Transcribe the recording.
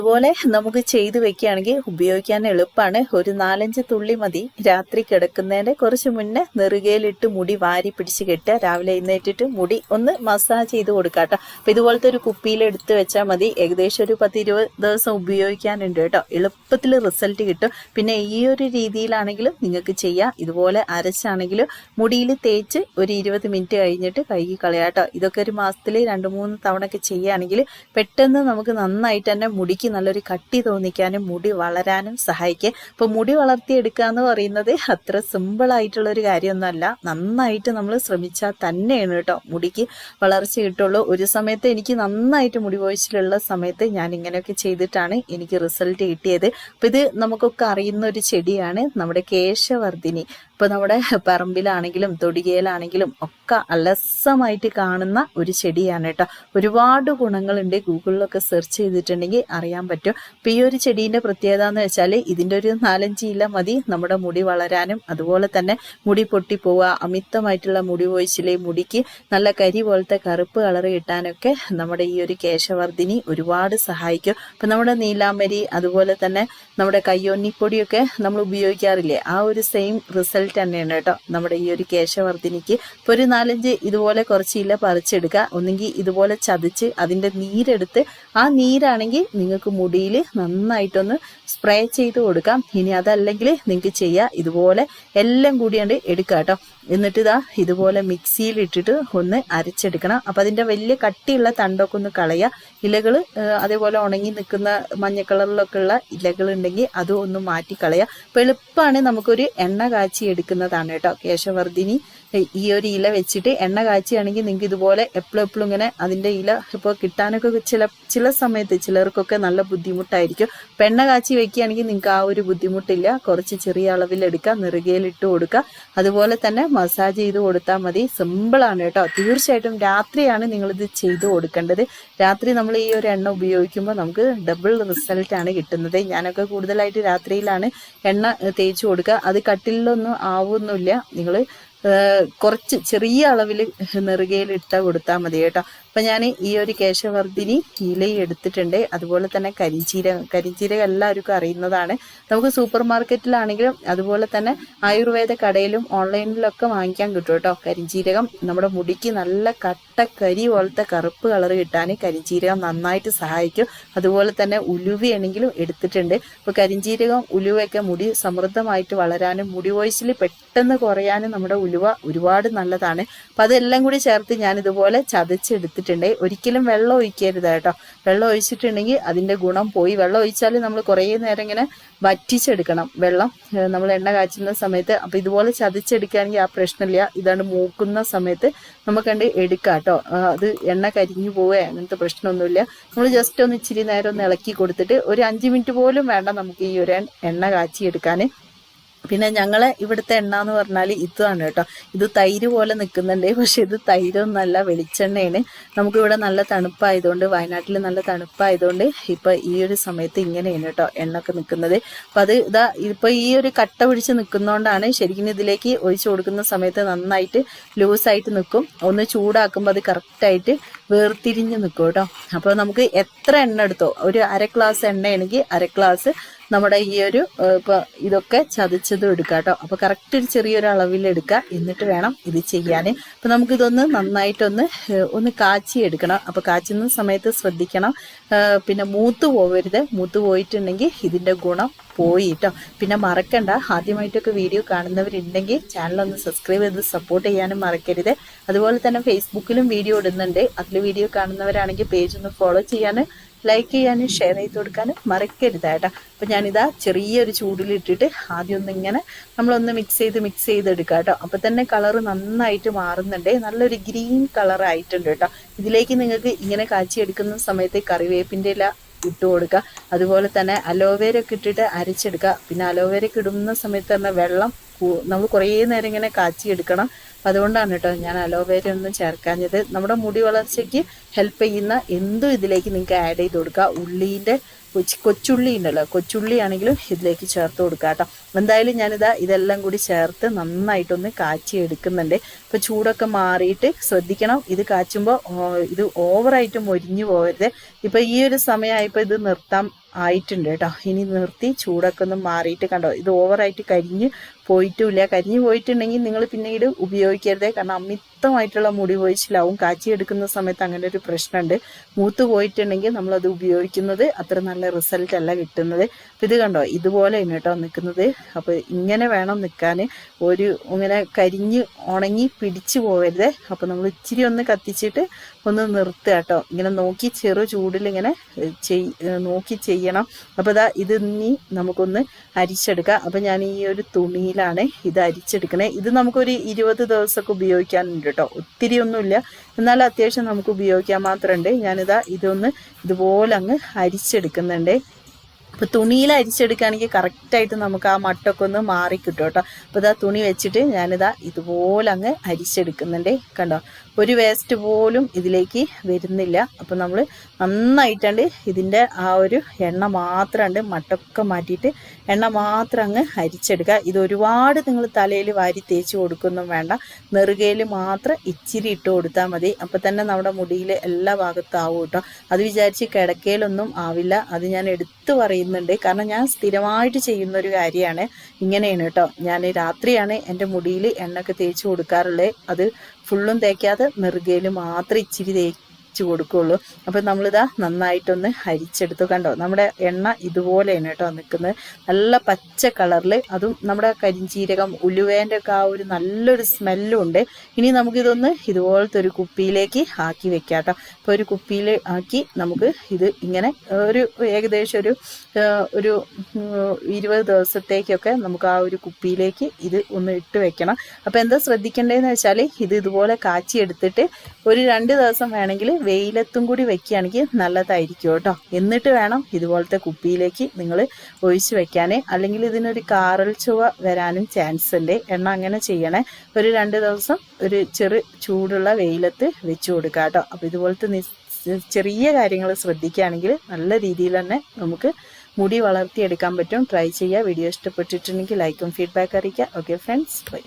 അതുപോലെ നമുക്ക് ചെയ്തു വെക്കുകയാണെങ്കിൽ ഉപയോഗിക്കാൻ എളുപ്പമാണ് ഒരു നാലഞ്ച് തുള്ളി മതി. രാത്രി കിടക്കുന്നതിന്റെ കുറച്ച് മുന്നേ നെറുകയിലിട്ട് മുടി വാരി പിടിച്ച് കെട്ടുക. രാവിലെ എഴുന്നേറ്റിട്ട് മുടി ഒന്ന് മസാജ് ചെയ്ത് കൊടുക്കുക കേട്ടോ. അപ്പൊ ഇതുപോലത്തെ ഒരു കുപ്പിയിൽ എടുത്ത് വെച്ചാൽ മതി. ഏകദേശം ഒരു പത്ത് ഇരുപത് ദിവസം ഉപയോഗിക്കാനുണ്ട് കേട്ടോ. എളുപ്പത്തിൽ റിസൾട്ട് കിട്ടും. പിന്നെ ഈ ഒരു രീതിയിലാണെങ്കിലും നിങ്ങൾക്ക് ചെയ്യാം. ഇതുപോലെ അരച്ചാണെങ്കിലും മുടിയിൽ തേച്ച് ഒരു ഇരുപത് മിനിറ്റ് കഴിഞ്ഞിട്ട് കഴുകി കളയാം കേട്ടോ. ഇതൊക്കെ ഒരു മാസത്തിൽ രണ്ട് മൂന്ന് തവണ ഒക്കെ ചെയ്യുകയാണെങ്കിൽ പെട്ടെന്ന് നമുക്ക് നന്നായിട്ട് തന്നെ മുടിക്ക് നല്ലൊരു കട്ടി തോന്നിക്കാനും മുടി വളരാനും സഹായിക്കുക. അപ്പോൾ മുടി വളർത്തിയെടുക്കുക എന്ന് പറയുന്നത് അത്ര സിമ്പിൾ ആയിട്ടുള്ള ഒരു കാര്യമൊന്നുമല്ല. നന്നായിട്ട് നമ്മൾ ശ്രമിച്ചാൽ തന്നെയാണ് കേട്ടോ മുടിക്ക് വളർച്ച കിട്ടുള്ളൂ. ഒരു സമയത്ത് എനിക്ക് നന്നായിട്ട് മുടി പോയിച്ചിലുള്ള സമയത്ത് ഞാൻ ഇങ്ങനെയൊക്കെ ചെയ്തിട്ടാണ് എനിക്ക് റിസൾട്ട് കിട്ടിയത്. അപ്പോൾ ഇത് നമുക്കൊക്കെ അറിയുന്ന ഒരു ചെടിയാണ് നമ്മുടെ കേശവർദ്ധിനി. ഇപ്പൊ നമ്മുടെ പറമ്പിലാണെങ്കിലും തൊടികയിലാണെങ്കിലും ഒക്കെ അലസമായിട്ട് കാണുന്ന ഒരു ചെടിയാണ് കേട്ടോ. ഒരുപാട് ഗുണങ്ങളുണ്ട്. ഗൂഗിളിലൊക്കെ സെർച്ച് ചെയ്തിട്ടുണ്ടെങ്കിൽ അറിയാൻ പറ്റും. അപ്പൊ ഈ ഒരു ചെടീന്റെ പ്രത്യേകത എന്ന് വെച്ചാൽ ഇതിന്റെ ഒരു നാലഞ്ച് ഇല മതി. നമ്മുടെ മുടി വളരാനും അതുപോലെ തന്നെ മുടി പൊട്ടി പൊട്ടിപ്പോവുക അമിതമായിട്ടുള്ള മുടി പോയിച്ചിലെ മുടിക്ക് നല്ല കരി പോലത്തെ കറുപ്പ് കളർ കിട്ടാനൊക്കെ നമ്മുടെ ഈ ഒരു കേശവർദ്ധിനി ഒരുപാട് സഹായിക്കും. അപ്പൊ നമ്മുടെ നീലാമരി അതുപോലെ തന്നെ നമ്മുടെ കയ്യോന്നിപ്പൊടിയൊക്കെ നമ്മൾ ഉപയോഗിക്കാറില്ലേ? ആ ഒരു സെയിം റിസൾട്ട് തന്നെയാണ് കേട്ടോ നമ്മുടെ ഈ ഒരു കേശവർദ്ധിനിക്ക്. ഇപ്പോൾ ഒരു നാലഞ്ച് ഇതുപോലെ കുറച്ച് ഇല പറിച്ചെടുക്കുക. ഒന്നെങ്കിൽ ഇതുപോലെ ചതച്ച് അതിന്റെ നീരെടുത്ത് ആ നീരാണെങ്കിൽ നിങ്ങൾക്ക് മുടിയിൽ നന്നായിട്ടൊന്ന് സ്പ്രേ ചെയ്ത് കൊടുക്കാം. ഇനി അതല്ലെങ്കിൽ നിങ്ങൾക്ക് ചെയ്യുക ഇതുപോലെ എല്ലാം കൂടിയാണ്ട് എടുക്കുക കേട്ടോ. എന്നിട്ട് ഇതാ ഇതുപോലെ മിക്സിയിൽ ഇട്ടിട്ട് ഒന്ന് അരച്ചെടുക്കണം. അപ്പം അതിന്റെ വലിയ കട്ടിയുള്ള തണ്ടൊക്കെ ഒന്ന് കളയുക. ഇലകൾ അതേപോലെ ഉണങ്ങി നിൽക്കുന്ന മഞ്ഞ കളറിലൊക്കെ ഉള്ള ഇലകൾ ഉണ്ടെങ്കിൽ അതും ഒന്ന് മാറ്റി കളയുക. അപ്പം എളുപ്പമാണ് നമുക്കൊരു എണ്ണ കാച്ചി എടുക്കുന്നതാണ് കേട്ടോ കേശവർദ്ധിനി. ഈ ഒരു ഇല വെച്ചിട്ട് എണ്ണ കാച്ചിയാണെങ്കിൽ നിങ്ങൾക്ക് ഇതുപോലെ എപ്പോഴും എപ്പോഴും ഇങ്ങനെ അതിന്റെ ഇല ഇപ്പോൾ കിട്ടാനൊക്കെ ചില ചില സമയത്ത് ചിലർക്കൊക്കെ നല്ല ബുദ്ധിമുട്ടായിരിക്കും. അപ്പം എണ്ണ കാച്ചി വെക്കുകയാണെങ്കിൽ നിങ്ങൾക്ക് ആ ഒരു ബുദ്ധിമുട്ടില്ല. കുറച്ച് ചെറിയ അളവിൽ എടുക്കുക നിറുകയിലിട്ട് കൊടുക്കുക. അതുപോലെ തന്നെ മസാജ് ചെയ്ത് കൊടുത്താൽ മതി. സിമ്പിളാണ് കേട്ടോ. തീർച്ചയായിട്ടും രാത്രിയാണ് നിങ്ങളിത് ചെയ്ത് കൊടുക്കേണ്ടത്. രാത്രി നമ്മൾ ഈ ഒരു എണ്ണ ഉപയോഗിക്കുമ്പോൾ നമുക്ക് ഡബിൾ റിസൾട്ടാണ് കിട്ടുന്നത്. ഞാനൊക്കെ കൂടുതലായിട്ട് രാത്രിയിലാണ് എണ്ണ തേച്ച് കൊടുക്കുക. അത് കട്ടിലൊന്നും ആവുന്നില്ല. നിങ്ങൾ കുറച്ച് ചെറിയ അളവിൽ നെറുകയിൽ ഇട്ട കൊടുത്താൽ മതി കേട്ടോ. അപ്പം ഞാൻ ഈ ഒരു കേശവർദ്ധിനി ഇല എടുത്തിട്ടുണ്ട്. അതുപോലെ തന്നെ കരിഞ്ചീരകം കരിഞ്ചീരകം എല്ലാവർക്കും അറിയുന്നതാണ്. നമുക്ക് സൂപ്പർ മാർക്കറ്റിലാണെങ്കിലും അതുപോലെ തന്നെ ആയുർവേദ കടയിലും ഓൺലൈനിലൊക്കെ വാങ്ങിക്കാൻ കിട്ടും കേട്ടോ. കരിഞ്ചീരകം നമ്മുടെ മുടിക്ക് നല്ല കട്ട കരി പോലത്തെ കറുപ്പ് കളർ കിട്ടാൻ കരിഞ്ചീരകം നന്നായിട്ട് സഹായിക്കും. അതുപോലെ തന്നെ ഉലുവയാണെങ്കിലും എടുത്തിട്ടുണ്ട്. അപ്പോൾ കരിഞ്ചീരകം ഉലുവയൊക്കെ മുടി സമൃദ്ധമായിട്ട് വളരാനും മുടി വോയിസിൽ പെട്ടെന്ന് കുറയാനും നമ്മുടെ ഉലുവ ഒരുപാട് നല്ലതാണ്. അപ്പം അതെല്ലാം കൂടി ചേർത്ത് ഞാൻ ഇതുപോലെ ചതച്ചെടുത്തിട്ടുണ്ട്. ഒരിക്കലും വെള്ളം ഒഴിക്കരുത് കേട്ടോ. വെള്ളം ഒഴിച്ചിട്ടുണ്ടെങ്കിൽ അതിന്റെ ഗുണം പോയി. വെള്ളം ഒഴിച്ചാൽ നമ്മൾ കുറേ നേരം ഇങ്ങനെ വറ്റിച്ചെടുക്കണം വെള്ളം. നമ്മൾ എണ്ണ കാച്ചുന്ന സമയത്ത്. അപ്പം ഇതുപോലെ ചതച്ചെടുക്കുകയാണെങ്കിൽ ആ പ്രശ്നമില്ല. ഇതാണ് മൂക്കുന്ന സമയത്ത് നമുക്കണ്ട് എടുക്കാം കേട്ടോ. അത് എണ്ണ കരിഞ്ഞു പോവുക അങ്ങനത്തെ പ്രശ്നമൊന്നുമില്ല. നമ്മൾ ജസ്റ്റ് ഒന്ന് ഇച്ചിരി നേരം ഒന്ന് ഇളക്കി കൊടുത്തിട്ട് ഒരു അഞ്ച് മിനിറ്റ് പോലും വേണ്ട നമുക്ക് ഈ ഒരു എണ്ണ കാച്ചി എടുക്കാൻ പിന്നെ ഞങ്ങളെ ഇവിടുത്തെ എണ്ണ എന്ന് പറഞ്ഞാൽ ഇതാണ് കേട്ടോ. ഇത് തൈര് പോലെ നിൽക്കുന്നുണ്ട് പക്ഷെ ഇത് തൈരൊന്നല്ല വെളിച്ചെണ്ണയാണ്. നമുക്കിവിടെ നല്ല തണുപ്പായതുകൊണ്ട് വയനാട്ടിൽ നല്ല തണുപ്പായതുകൊണ്ട് ഇപ്പൊ ഈ ഒരു സമയത്ത് ഇങ്ങനെയാണ് കേട്ടോ എണ്ണൊക്കെ നിൽക്കുന്നത് അപ്പൊ അത് ഇതാ ഇപ്പൊ ഈ ഒരു കട്ട പിടിച്ച് നിൽക്കുന്നതുകൊണ്ടാണ് ശരിക്കും ഇതിലേക്ക് ഒഴിച്ചു കൊടുക്കുന്ന സമയത്ത് നന്നായിട്ട് ലൂസായിട്ട് നിൽക്കും ഒന്ന് ചൂടാക്കുമ്പോൾ അത് കറക്റ്റായിട്ട് വേർതിരിഞ്ഞ് നിൽക്കും കേട്ടോ. അപ്പോൾ നമുക്ക് എത്ര എണ്ണ എടുത്തോ? ഒരു അര ഗ്ലാസ് എണ്ണയാണെങ്കിൽ അര ഗ്ലാസ് നമ്മുടെ ഈ ഒരു ഇപ്പോൾ ഇപ്പൊ ഇതൊക്കെ ചതച്ചതും എടുക്കുക കേട്ടോ. അപ്പൊ കറക്റ്റ് ഒരു ചെറിയൊരു അളവിൽ എടുക്കുക എന്നിട്ട് വേണം ഇത് ചെയ്യാൻ അപ്പോൾ നമുക്കിതൊന്ന് നന്നായിട്ടൊന്ന് ഒന്ന് കാച്ചി എടുക്കണം. അപ്പോൾ കാച്ചുന്ന സമയത്ത് ശ്രദ്ധിക്കണം. പിന്നെ മൂത്ത് പോവരുത്. മൂത്ത് പോയിട്ടുണ്ടെങ്കിൽ ഇതിന്റെ ഗുണം പോയി കേട്ടോ. പിന്നെ മറക്കണ്ട. ആദ്യമായിട്ടൊക്കെ വീഡിയോ കാണുന്നവരുണ്ടെങ്കിൽ ചാനൽ ഒന്ന് സബ്സ്ക്രൈബ് ചെയ്ത് സപ്പോർട്ട് ചെയ്യാനും മറക്കരുത്. അതുപോലെ തന്നെ ഫേസ്ബുക്കിലും വീഡിയോ ഇടുന്നുണ്ട്. അതിൽ വീഡിയോ കാണുന്നവരാണെങ്കിൽ പേജ് ഒന്ന് ഫോളോ ചെയ്യാനും ലൈക്ക് ചെയ്യാനും ഷെയർ ചെയ്ത് കൊടുക്കാനും മറക്കരുത് കേട്ടോ. അപ്പം ഞാനിതാ ചെറിയൊരു ചൂടിലിട്ടിട്ട് ആദ്യം ഒന്ന് ഇങ്ങനെ നമ്മളൊന്ന് മിക്സ് ചെയ്ത് മിക്സ് ചെയ്തെടുക്കുക കേട്ടോ. അപ്പം തന്നെ കളർ നന്നായിട്ട് മാറുന്നുണ്ട്. നല്ലൊരു ഗ്രീൻ കളർ ആയിട്ടുണ്ട് കേട്ടോ. ഇതിലേക്ക് നിങ്ങൾക്ക് ഇങ്ങനെ കാച്ചിയെടുക്കുന്ന സമയത്ത് കറിവേപ്പിന്റെ ഇല ഇട്ട് കൊടുക്കുക അതുപോലെ തന്നെ അലോവേര ഒക്കെ ഇട്ടിട്ട് അരച്ചെടുക്കുക പിന്നെ അലോവേര ഇടുന്ന സമയത്ത് തന്നെ വെള്ളം നമ്മൾ കുറേ നേരം ഇങ്ങനെ കാച്ചിയെടുക്കണം അപ്പം അതുകൊണ്ടാണ് കേട്ടോ ഞാൻ അലോവേര ഒന്നും ചേർക്കാഞ്ഞത്. നമ്മുടെ മുടി വളർച്ചയ്ക്ക് ഹെൽപ്പ് ചെയ്യുന്ന എന്തും ഇതിലേക്ക് നിങ്ങൾക്ക് ആഡ് ചെയ്ത് കൊടുക്കുക ഉള്ളീന്റെ കൊച്ച് കൊച്ചുള്ളി ഉണ്ടല്ലോ കൊച്ചുള്ളി ആണെങ്കിലും ഇതിലേക്ക് ചേർത്ത് കൊടുക്കുക കേട്ടോ. എന്തായാലും ഞാനിതാ ഇതെല്ലാം കൂടി ചേർത്ത് നന്നായിട്ടൊന്ന് കാച്ചി എടുക്കുന്നുണ്ട് ഇപ്പം ചൂടൊക്കെ മാറിയിട്ട് ശ്രദ്ധിക്കണം. ഇത് കാച്ചുമ്പോൾ ഇത് ഓവറായിട്ട് മൊരിഞ്ഞു പോകരുത്. ഇപ്പം ഈ ഒരു സമയമായപ്പോൾ ഇത് നിർത്താൻ ആയിട്ടുണ്ട് കേട്ടോ. ഇനി നിർത്തി ചൂടൊക്കെ ഒന്ന് മാറിയിട്ട് കണ്ടോ ഇത് ഓവറായിട്ട് കരിഞ്ഞ് പോയിട്ടുമില്ല കരിഞ്ഞു പോയിട്ടുണ്ടെങ്കിൽ നിങ്ങൾ പിന്നീട് ഉപയോഗിക്കരുത്. കാരണം അമിതമായിട്ടുള്ള മുടി പോയിച്ചിലാവും കാച്ചി എടുക്കുന്ന സമയത്ത് അങ്ങനെ ഒരു പ്രശ്നമുണ്ട്. മൂത്ത് പോയിട്ടുണ്ടെങ്കിൽ നമ്മളത് ഉപയോഗിക്കുന്നത് അത്ര നല്ല റിസൾട്ട് അല്ല കിട്ടുന്നത്. അപ്പം ഇത് കണ്ടോ? ഇതുപോലെയാണ് കേട്ടോ നിൽക്കുന്നത്. അപ്പോൾ ഇങ്ങനെ വേണം നിൽക്കാൻ. ഒരു ഇങ്ങനെ കരിഞ്ഞ് ഉണങ്ങി പിടിച്ചു പോകരുത്. അപ്പോൾ നമ്മൾ ഇച്ചിരി ഒന്ന് കത്തിച്ചിട്ട് ഒന്ന് നിർത്തുക കേട്ടോ. ഇങ്ങനെ നോക്കി ചെറു ചൂടിൽ ഇങ്ങനെ നോക്കി ചെയ്യണം. അപ്പോൾ ഇതാ ഇത് ഇനി നമുക്കൊന്ന് അരിച്ചെടുക്കാം. അപ്പോൾ ഞാൻ ഈ ഒരു തുണിയിലാണ് ഇത് അരിച്ചെടുക്കണേ. ഇത് നമുക്കൊരു ഇരുപത് ദിവസമൊക്കെ ഉപയോഗിക്കാനുണ്ട് കേട്ടോ. ഒത്തിരി ഒന്നുമില്ല. എന്നാലും അത്യാവശ്യം നമുക്ക് ഉപയോഗിക്കാൻ മാത്രമുണ്ട്. ഞാനിതാ ഇതൊന്ന് ഇതുപോലെ അങ്ങ് അരിച്ചെടുക്കുന്നുണ്ട്. അപ്പോൾ തുണിയിൽ അരിച്ചെടുക്കുകയാണെങ്കിൽ കറക്റ്റായിട്ട് നമുക്ക് ആ മട്ടൊക്കെ ഒന്ന് മാറി കിട്ടും. കേട്ടോ അപ്പോൾ ഇതാ തുണി വെച്ചിട്ട് ഞാനിതാ ഇതുപോലെ അങ്ങ് അരിച്ചെടുക്കുന്നുണ്ട്. കണ്ടോ? ഒരു വേസ്റ്റ് പോലും ഇതിലേക്ക് വരുന്നില്ല. അപ്പോൾ നമ്മൾ നന്നായിട്ടുണ്ട് ഇതിന്റെ ആ ഒരു എണ്ണ മാത്രമുണ്ട് മട്ടൊക്കെ മാറ്റിയിട്ട് എണ്ണ മാത്രം അങ്ങ് അരിച്ചെടുക്കുക. ഇത് ഒരുപാട് നിങ്ങൾ തലയിൽ വാരി തേച്ച് കൊടുക്കൊന്നും വേണ്ട. നെറുകയിൽ മാത്രം ഇച്ചിരി ഇട്ട് കൊടുത്താൽ മതി. അപ്പോൾ തന്നെ നമ്മുടെ മുടിയിൽ എല്ലാ ഭാഗത്തും ആവും കേട്ടോ. അത് വിചാരിച്ച് കിടക്കയിലൊന്നും ആവില്ല. അത് ഞാൻ എടുത്തു പറയുന്നുണ്ട്. കാരണം ഞാൻ സ്ഥിരമായിട്ട് ചെയ്യുന്ന ഒരു കാര്യമാണ്. ഇങ്ങനെയാണ് കേട്ടോ. ഞാൻ രാത്രിയാണ് എന്റെ മുടിയിൽ എണ്ണ ഒക്കെ തേച്ച് കൊടുക്കാറുള്ളത് അത് ഫുള്ളും തേക്കാതെ നെറുകയിൽ മാത്രം ഇച്ചിരി തേച്ച് കൊടുക്കുകയുള്ളൂ അപ്പം നമ്മളിതാ നന്നായിട്ടൊന്ന് അരിച്ചെടുത്തു. കണ്ടോ? നമ്മുടെ എണ്ണ ഇതുപോലെയാണ് കേട്ടോ നിൽക്കുന്നത്. നല്ല പച്ച കളറിൽ അതും നമ്മുടെ കരിഞ്ചീരകം ഉലുവേന്റെ ഒക്കെ ആ ഒരു നല്ലൊരു സ്മെല്ലും ഉണ്ട്. ഇനി നമുക്കിതൊന്ന് ഇതുപോലത്തെ ഒരു കുപ്പിയിലേക്ക് ആക്കി വെക്കാം കേട്ടോ. അപ്പോൾ ഒരു കുപ്പിയിൽ ആക്കി നമുക്ക് ഇത് ഇങ്ങനെ ഒരു ഏകദേശം ഒരു ഒരു ഇരുപത് ദിവസത്തേക്കൊക്കെ നമുക്ക് ആ ഒരു കുപ്പിയിലേക്ക് ഇത് ഒന്ന് ഇട്ട് വെക്കണം. അപ്പോൾ എന്താ ശ്രദ്ധിക്കേണ്ടതെന്ന് വെച്ചാൽ ഇത് ഇതുപോലെ കാച്ചി എടുത്തിട്ട് ഒരു രണ്ട് ദിവസം വേണമെങ്കിൽ വെയിലത്തും കൂടി വെക്കുകയാണെങ്കിൽ നല്ലതായിരിക്കും കേട്ടോ. എന്നിട്ട് വേണം ഇതുപോലത്തെ കുപ്പിയിലേക്ക് നിങ്ങൾ ഒഴിച്ചു വെക്കാനേ. അല്ലെങ്കിൽ ഇതിനൊരു കാറൽ ചുവ വരാനും ചാൻസ് ഉണ്ട്. എണ്ണ അങ്ങനെ ചെയ്യണേ. ഒരു രണ്ട് ദിവസം ഒരു ചെറു ചൂടുള്ള വെയിലത്ത് വെച്ചു കൊടുക്കുക കേട്ടോ. അപ്പോൾ ഇതുപോലത്തെ ചെറിയ കാര്യങ്ങൾ ശ്രദ്ധിക്കുകയാണെങ്കിൽ നല്ല രീതിയിൽ തന്നെ നമുക്ക് മുടി വളർത്തിയെടുക്കാൻ പറ്റും. ട്രൈ ചെയ്യുക. വീഡിയോ ഇഷ്ടപ്പെട്ടിട്ടുണ്ടെങ്കിൽ ലൈക്കും ഫീഡ്ബാക്ക് അറിയിക്കുക. Okay friends bye